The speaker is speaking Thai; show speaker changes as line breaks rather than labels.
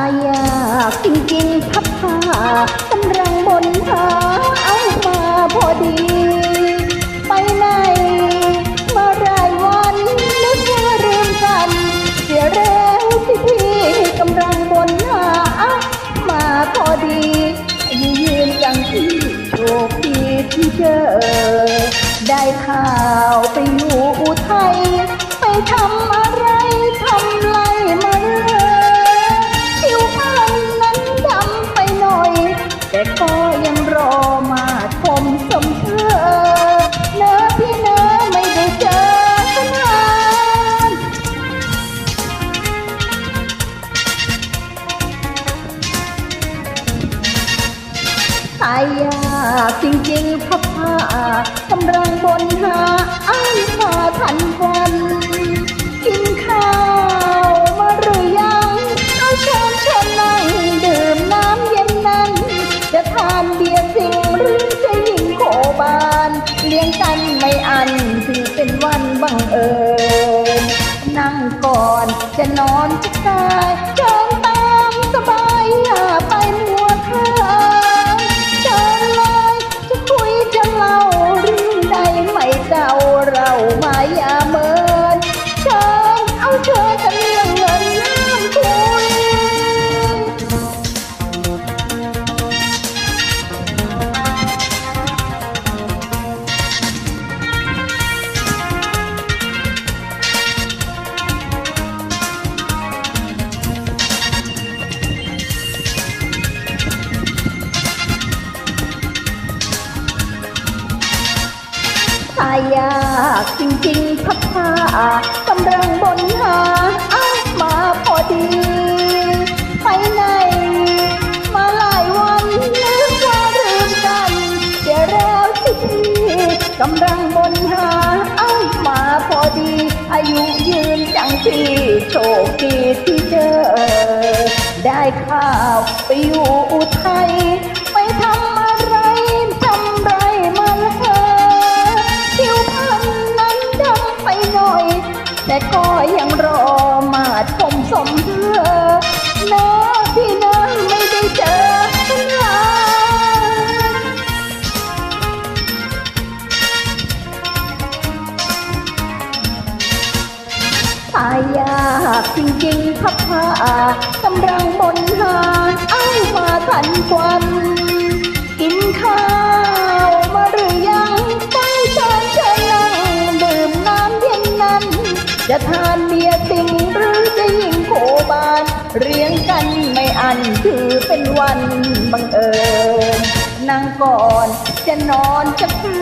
ายากจริงๆพับผ้ากำลังบนหาเอามาพอดี ไปไหนมื่อไรวันนึกว่าลืมกันเสียแล้วที่พี่กำลังบนหามาพอดียืนอย่างที่โชคดีที่เจอ ได้ข่าวไปอยู่อุทัยไปทำอะไร ตายากจริงๆพับผ้ากำลังบนหาอ้ายมาทันวันกินข้าวมาหรือยังเอาเชิญเชิญนั่งดื่มน้ำเย็นนั้น จะทานเบียร์สิงหรือจะยิงโคบาน เลี้ยงกันไม่อันถือเป็นวันบังเอิญนั่งก่อนจะนอนจะตายายากจริงๆพับผ้ากำลังบนหาเอามาพอดี ไปไหน มาหลายวันนึกว่าลืมกันเดี๋ยวแล้วสิกำลังบนหาเอามาพอดี อายุยืนจังที่โชคดีที่เจอ ได้ข่าวไปอยู่อุทัยากจริงๆพับผ้ากำลังบนหาเอามาทันควันกินข้าวมาหรือยังไปเชิญเชนั่งดื่มน้ำเย็นนั้น จะทานเบียร์สิงหรือจะยิงโคบาน เรียงกันไม่อันถือเป็นวันบังเอิญนั่งก่อนจะนอนจะเชิญต